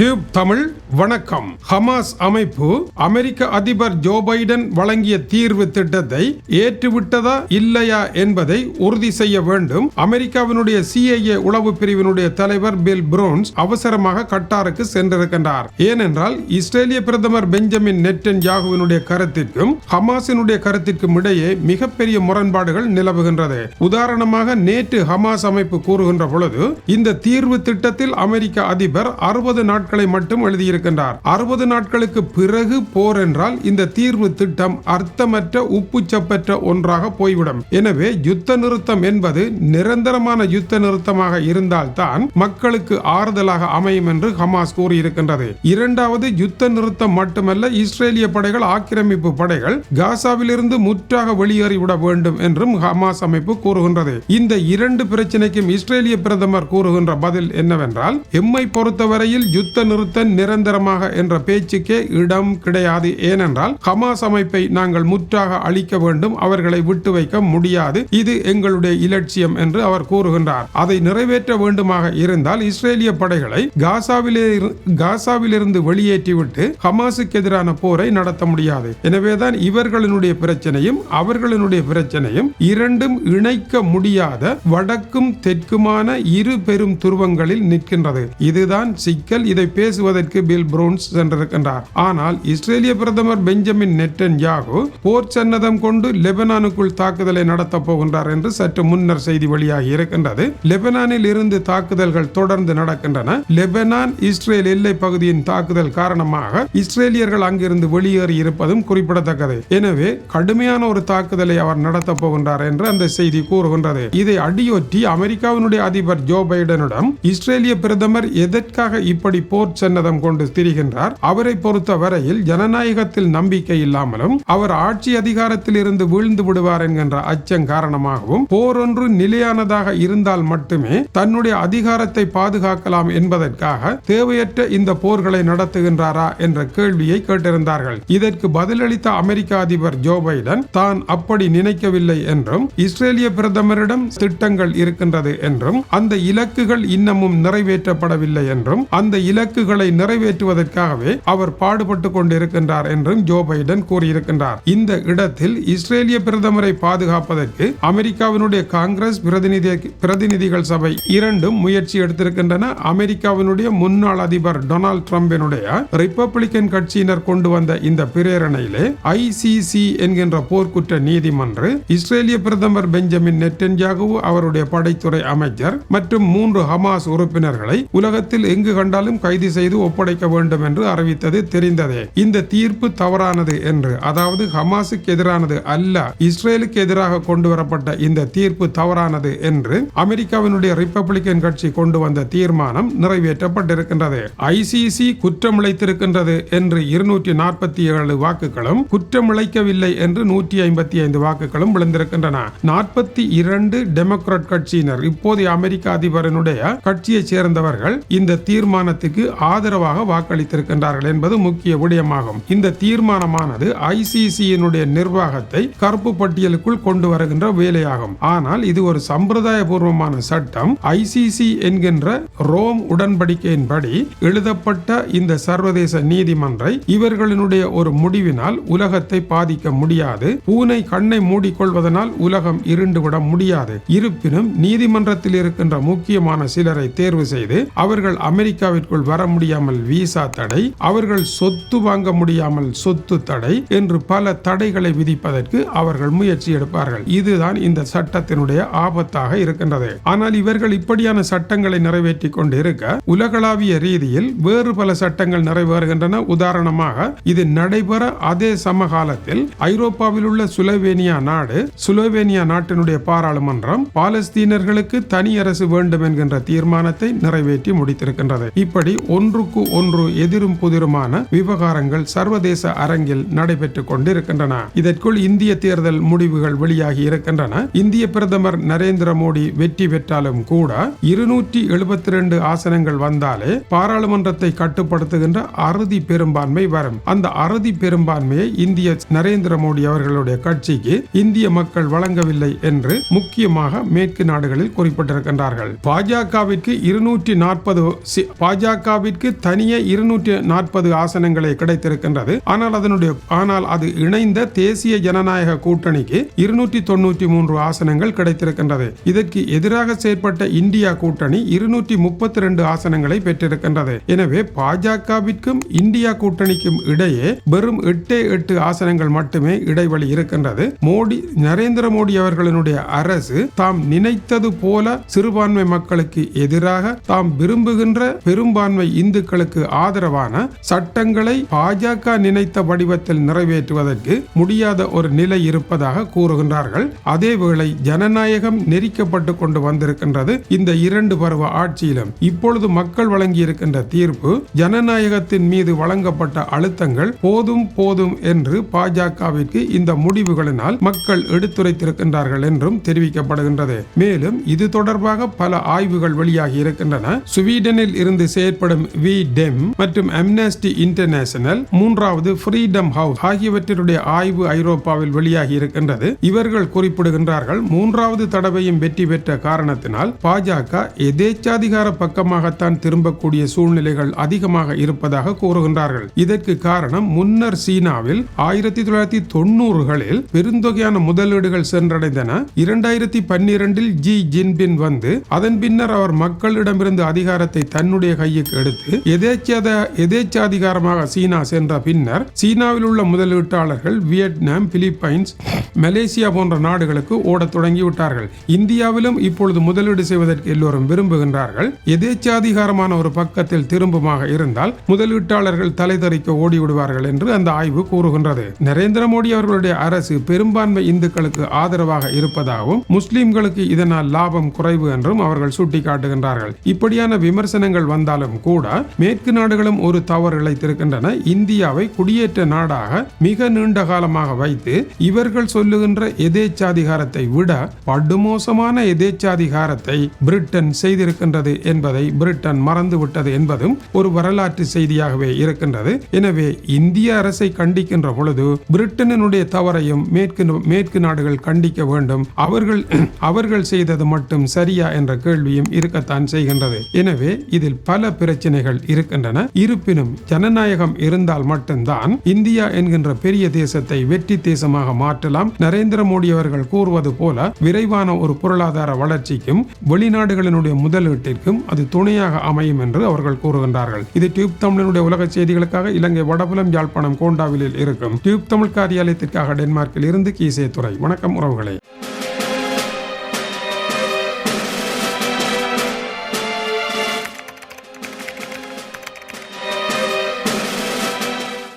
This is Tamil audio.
டியூப் தமிழ் வணக்கம். ஹமாஸ் அமைப்பு அமெரிக்க அதிபர் ஜோ பைடன் வழங்கிய தீர்வு திட்டத்தை ஏற்றுவிட்டதா இல்லையா என்பதை உறுதி செய்ய வேண்டும். அமெரிக்காவினுடைய சிஐஏ உளவு பிரிவினுடைய தலைவர் பில் புரோன்ஸ் அவசரமாக கட்டாருக்கு சென்றிருக்கின்றார். ஏனென்றால் இஸ்ரேலிய பிரதமர் பெஞ்சமின் நெட்டன் யாகுவினுடைய கருத்திற்கும் ஹமாஸினுடைய கருத்திற்கும் இடையே மிகப்பெரிய முரண்பாடுகள் நிலவுகின்றது. உதாரணமாக நேற்று ஹமாஸ் அமைப்பு கூறுகின்ற பொழுது இந்த தீர்வு திட்டத்தில் அமெரிக்க அதிபர் அறுபது நாட்கள் மட்டும் எழுதியிருக்கின்றார். அறுபது நாட்களுக்கு பிறகு போர் என்றால் இந்த தீர்வு திட்டம் அர்த்தமற்ற உப்புச்சப்பற்ற ஒன்றாக போய்விடும். எனவே யுத்த நிறுத்தம் என்பது நிரந்தரமான யுத்த நிறுத்தமாக இருந்தால்தான் மக்களுக்கு ஆறுதலாக அமையும் என்று ஹமாஸ் கூறியிருக்கின்றது. இரண்டாவது யுத்த நிறுத்தம் மட்டுமல்ல இஸ்ரேலிய படைகள் ஆக்கிரமிப்பு படைகள் காசாவிலிருந்து முற்றாக வெளியேறிவிட வேண்டும் என்றும் ஹமாஸ் அமைப்பு கூறுகின்றது. இந்த இரண்டு பிரச்சனைக்கும் இஸ்ரேலிய பிரதமர் கூறுகின்ற பதில் என்னவென்றால் எம்மை பொறுத்தவரையில் யுத்த நிறுத்தம் நிரந்தரமாக என்ற பேச்சுக்கே இடம் கிடையாது. ஏனென்றால் ஹமாஸ் அமைப்பை நாங்கள் முற்றாக அழிக்க வேண்டும் அவர்களை விட்டு வைக்க முடியாது. இது எங்களுடைய இலட்சியம் என்று அவர் கூறுகின்றார். அதை நிறைவேற்ற வேண்டுமாக இருந்தால் இஸ்ரேலிய படைகளை காசாவிலே காசாவிலிருந்து வெளியேற்றிவிட்டு ஹமாஸுக்கு எதிரான போரை நடத்த முடியாது. எனவேதான் இவர்களினுடைய பிரச்சனையும் அவர்களினுடைய பிரச்சனையும் இரண்டும் இணைக்க முடியாத வடக்கும் தெற்குமான இரு பெரும் துருவங்களில் நிற்கின்றது. இதுதான் சிக்கல். இதை பேசுவதற்கு பில் ப்ரூன்ஸ் சென்றிருக்கின்றார். ஆனால் இஸ்ரேலிய பிரதமர் பெஞ்சமின் நெட்டன் யாகு போர் சன்னதம் கொண்டு லெபனானுக்குள் தாக்குதலை நடத்தப் போகின்றார் என்று சற்று முன்னர் செய்தி வெளியாகி இருக்கின்றது. லெபனானில் இருந்து தாக்குதல்கள் தொடர்ந்து நடக்கின்றன. லெபனான் இஸ்ரேல் எல்லை பகுதியின் தாக்குதல் காரணமாக இஸ்ரேலியர்கள் அங்கிருந்து வெளியேறி இருப்பதும் குறிப்பிடத்தக்கது. எனவே கடுமையான ஒரு தாக்குதலை அவர் நடத்தப் போகின்றார் என்று அந்த செய்தி கூறுகின்றது. இதை அடியொற்றி அமெரிக்காவினுடைய அதிபர் ஜோ பைடனுடன் இஸ்ரேலிய பிரதமர் எதற்காக இப்படி போர் சன்னதம் கொண்டு திரிகின்றார். அவரை பொறுத்த வரையில் ஜனநாயகத்தில் நம்பிக்கை இல்லாமலும் அவர் ஆட்சி அதிகாரத்தில் இருந்து வீழ்ந்து விடுவார் என்கின்ற அச்சம் காரணமாகவும் போர் ஒன்று நிலையானதாக இருந்தால் மட்டுமே தன்னுடைய அதிகாரத்தை பாதுகாக்கலாம் என்பதற்காக தேவையற்ற இந்த போர்களை நடத்துகின்றாரா என்ற கேள்வியை கேட்டிருந்தார்கள். இதற்கு பதிலளித்த அமெரிக்க அதிபர் ஜோ பைடன் தான் அப்படி நினைக்கவில்லை என்றும் இஸ்ரேலிய பிரதமரிடம் திட்டங்கள் இருக்கின்றது என்றும் அந்த இலக்குகள் இன்னமும் நிறைவேற்றப்படவில்லை என்றும் அந்த இலக்குகளை நிறைவேற்றுவதற்காகவே அவர் பாடுபட்டு கொண்டிருக்கின்றார் என்றும் ஜோ பைடன் கூறியிருக்கின்றார். இந்த இடத்தில் இஸ்ரேலிய பிரதமரை பாதுகாப்பதற்கு அமெரிக்காவினுடைய காங்கிரஸ் பிரதிநிதி பிரதிநிதிகள் சபை இரண்டும் முயற்சி எடுத்திருக்கின்றன. அமெரிக்காவினுடைய முன்னாள் அதிபர் டொனால்டு ட்ரம்பினுடைய ரிப்பப்ளிக்கன் கட்சியினர் கொண்டு வந்த இந்த பிரேரணையிலே ஐசிசி என்கின்ற போர்க்குற்ற நீதிமன்று இஸ்ரேலிய பிரதமர் பெஞ்சமின் நெட்டன்யாகு அவருடைய படைத்துறை அமைச்சர் மற்றும் மூன்று ஹமாஸ் உறுப்பினர்களை உலகத்தில் எங்கு கண்டாலும் கைது செய்து ஒப்படைக்க வேண்டும் என்று அறிவித்தது தெரிந்ததே. இந்த தீர்ப்பு தவறானது என்று அதாவது ஹமாஸுக்கு எதிரானது அல்ல இஸ்ரேலுக்கு எதிராக கொண்டு வரப்பட்ட இந்த தீர்ப்பு தவறானது என்று அமெரிக்காவினுடைய ரிப்பப்ளிக்கன் கட்சி கொண்டு வந்த தீர்மானம் நிறைவேற்றப்பட்டிருக்கின்றது. ஐசிசி குற்றமிழைத்திருக்கின்றது என்று இருநூற்றி நாற்பத்தி ஏழு வாக்குகளும் குற்றமிழைக்கவில்லை என்று நூற்றி ஐம்பத்தி ஐந்து வாக்குகளும் விழுந்திருக்கின்றன. நாற்பத்தி இரண்டு டெமோக்ராட் கட்சியினர் இப்போதைய அமெரிக்க அதிபரனுடைய கட்சியைச் சேர்ந்தவர்கள் இந்த தீர்மானத்துக்கு ஆதரவாக வாக்களித்திருக்கின்றார்கள் என்பது முக்கிய விடயமாகும். இந்த தீர்மானமானது ஐசிசியினுடைய நிர்வாகத்தை கருப்பு பட்டியலுக்குள் கொண்டு வருகின்ற வேலையாகும். ஆனால் இது ஒரு சம்பிரதாயபூர்வமான சட்டம். ஐசிசி என்கின்ற ரோம் உடன்படிக்கையின்படி எழுதப்பட்ட இந்த சர்வதேச நீதிமன்றை இவர்களினுடைய ஒரு முடிவினால் உலகத்தை பாதிக்க முடியாது. பூனை கண்ணை மூடிக்கொள்வதனால் உலகம் இருண்டுவிட முடியாது. இருப்பினும் நீதிமன்றத்தில் இருக்கின்ற முக்கியமான சிலரை தேர்வு செய்து அவர்கள் அமெரிக்காவிற்குள் வர முடியாமல் விசா தடை அவர்கள் சொத்து வாங்க முடியாமல் சொத்து தடை என்று பல தடைகளை விதிப்பதற்கு அவர்கள் முயற்சி எடுப்பார்கள். இதுதான் இந்த சட்டத்தினுடைய ஆபத்தாக இருக்கின்றது. ஆனால் இவர்கள் இப்படியான சட்டங்களை நிறைவேற்றி கொண்டு இருக்க உலகளாவிய ரீதியில் வேறு பல சட்டங்கள் நிறைவேறுகின்றன. உதாரணமாக இது நடைபெற அதே சமகாலத்தில் ஐரோப்பாவில் உள்ள சுலோவேனியா நாடு சுலோவேனியா நாட்டினுடைய பாராளுமன்றம் பாலஸ்தீனர்களுக்கு தனி அரசு வேண்டும் என்கின்ற தீர்மானத்தை நிறைவேற்றி முடித்திருக்கின்றது. இப்படி ஒன்றுக்கு ஒன்று எதிரும் புதிருமான விவகாரங்கள் சர்வதேச அரங்கில் நடைபெற்றுக் கொண்டிருக்கின்றன. இதற்குள் இந்திய தேர்தல் முடிவுகள் வெளியாகி இருக்கின்றன. இந்திய பிரதமர் நரேந்திர மோடி வெற்றி பெற்றாலும் கூட இருநூற்றி எழுபத்தி ரெண்டு ஆசனங்கள் வந்தாலே பாராளுமன்றத்தை கட்டுப்படுத்துகின்ற அறுதி பெரும்பான்மை வரும். அந்த அறுதி பெரும்பான்மையை இந்திய நரேந்திர மோடி அவர்களுடைய கட்சிக்கு இந்திய மக்கள் வழங்கவில்லை என்று முக்கியமாக மேற்கு நாடுகளில் குறிப்பிட்டிருக்கின்றார்கள். பாஜகவிற்கு இருநூற்றி நாற்பது பாஜக பாஜகவிற்கு தனியே இருநூற்றி நாற்பது ஆசனங்களை கிடைத்திருக்கின்றது. ஆனால் அதனுடைய ஆனால் அது இணைந்த தேசிய ஜனநாயக கூட்டணிக்கு இருநூற்றி தொன்னூற்றி மூன்று ஆசனங்கள் கிடைத்திருக்கின்றது. இதற்கு எதிராக செயற்பட்ட இந்தியா கூட்டணி இருநூற்றி முப்பத்தி ரெண்டு ஆசனங்களை பெற்றிருக்கின்றது. எனவே பாஜகவிற்கும் இந்தியா கூட்டணிக்கும் இடையே வெறும் எட்டே எட்டு ஆசனங்கள் மட்டுமே இடைவெளி இருக்கின்றது. மோடி நரேந்திர மோடி அவர்களினுடைய அரசு தாம் நினைத்தது போல சிறுபான்மை மக்களுக்கு எதிராக தாம் விரும்புகின்ற பெரும்பான்மை இந்துக்களுக்கு ஆதரவான சட்டங்களை பாஜக நினைத்த வடிவத்தில் நிறைவேற்றுவதற்கு முடியாத ஒரு நிலை இருப்பதாக கூறுகின்றார்கள். அதேவேளை ஜனநாயகம் நெரிக்கப்பட்டு கொண்டு வந்திருக்கின்றது இந்த இரண்டு பருவ ஆட்சியிலும். இப்பொழுது மக்கள் வழங்கியிருக்கின்ற தீர்ப்பு ஜனநாயகத்தின் மீது வழங்கப்பட்ட அழுத்தங்கள் போதும் போதும் என்று பாஜகவிற்கு இந்த முடிவுகளினால் மக்கள் எடுத்துரைத்திருக்கின்றார்கள் என்றும் தெரிவிக்கப்படுகின்றது. மேலும் இது தொடர்பாக பல ஆய்வுகள் வெளியாகி இருக்கின்றன. சுவீடனில் இருந்து செயற்படும் வி டெம் மற்றும் அம்னஸ்டி இன்டர்நேஷனல் மூன்றாவது ஃப்ரீடம் ஹவுஸ் ஆகியவற்றினுடைய ஆய்வு ஐரோப்பாவில் வெளியாகி இருக்கின்றது. இவர்கள் குறிப்பிடுகின்றார்கள் மூன்றாவது தடவையும் வெற்றி பெற்ற காரணத்தினால் பாஜக எதேச்சாதிகார பக்கமாகத்தான் திரும்பக்கூடிய சூழ்நிலைகள் அதிகமாக இருப்பதாக கூறுகின்றார்கள். இதற்கு காரணம் முன்னர் சீனாவில் ஆயிரத்தி தொள்ளாயிரத்தி தொண்ணூறுகளில் பெருந்தொகையான முதலீடுகள் சென்றடைந்தன. இரண்டாயிரத்தி பன்னிரண்டில் ஜி. ஜின்பின் வந்து அதன் பின்னர் அவர் மக்களிடமிருந்து அதிகாரத்தை தன்னுடைய கையுக்கு எடுத்து எதேச்சத எதேச்சாதிகாரமாக சீனா சென்ற பின்னர் சீனாவில் உள்ள முதலீட்டாளர்கள் வியட்நாம் பிலிப்பைன்ஸ் மலேசியா போன்ற நாடுகளுக்கு ஓடத் தொடங்கிவிட்டார்கள். இந்தியாவிலும் இப்பொழுது முதலீடு செய்வதற்கு எல்லோரும் விரும்புகின்றார்கள். எதேச்சாதிகாரமான ஒரு பக்கத்தில் திரும்புமாக இருந்தால் முதலீட்டாளர்கள் தலைதறிக்க ஓடிவிடுவார்கள் என்று அந்த ஆய்வு கூறுகின்றது. நரேந்திர மோடி அவர்களுடைய அரசு பெரும்பான்மை இந்துக்களுக்கு ஆதரவாக இருப்பதாகவும் முஸ்லிம்களுக்கு இதனால் லாபம் குறைவு என்றும் அவர்கள் சுட்டிக்காட்டுகின்றார்கள். இப்படியான விமர்சனங்கள் வந்தாலும் கூட மேற்கு நாடுகளும் ஒரு தவறு இழைத்திருக்கின்றன. இந்தியாவை குடியேற்ற நாடாக மிக நீண்ட காலமாக வைத்து இவர்கள் சொல்லுகின்ற எதேச்சாதிகாரத்தை விட படுமோசமான எதேச்சாதிகாரத்தை பிரிட்டன் செய்திருக்கின்றது என்பதை பிரிட்டன் மறந்துவிட்டது என்பதும் ஒரு வரலாற்று செய்தியாகவே இருக்கின்றது. எனவே இந்திய அரசை கண்டிக்கின்ற பொழுது பிரிட்டனினுடைய தவறையும் மேற்கு மேற்கு நாடுகள் கண்டிக்க வேண்டும். அவர்கள் அவர்கள் செய்தது மட்டும் சரியா என்ற கேள்வியும் இருக்கத்தான் செய்கின்றது. எனவே இதில் பல பிரச்சனைகள் இருக்கின்றன. இருப்பினும் ஜனநாயகம் இருந்தால் மட்டும்தான் இந்தியா என்கின்ற பெரிய தேசத்தை வெற்றி தேசமாக மாற்றலாம். நரேந்திர மோடி அவர்கள் கூறுவது போல விரைவான ஒரு பொருளாதார வளர்ச்சிக்கும் வெளிநாடுகளினுடைய முதலீட்டிற்கும் அது துணையாக அமையும் என்று அவர்கள் கூறுகின்றார்கள். இது டியூப் தமிழனுடைய உலக செய்திகளுக்காக இலங்கை வடபுலம் யாழ்ப்பாணம் கோண்டாவிலில் இருக்கும். டியூப் தமிழ் காரியாலயத்திற்காக டென்மார்க்கில் இருந்து கீசே துறை வணக்கம் உறவுகளே.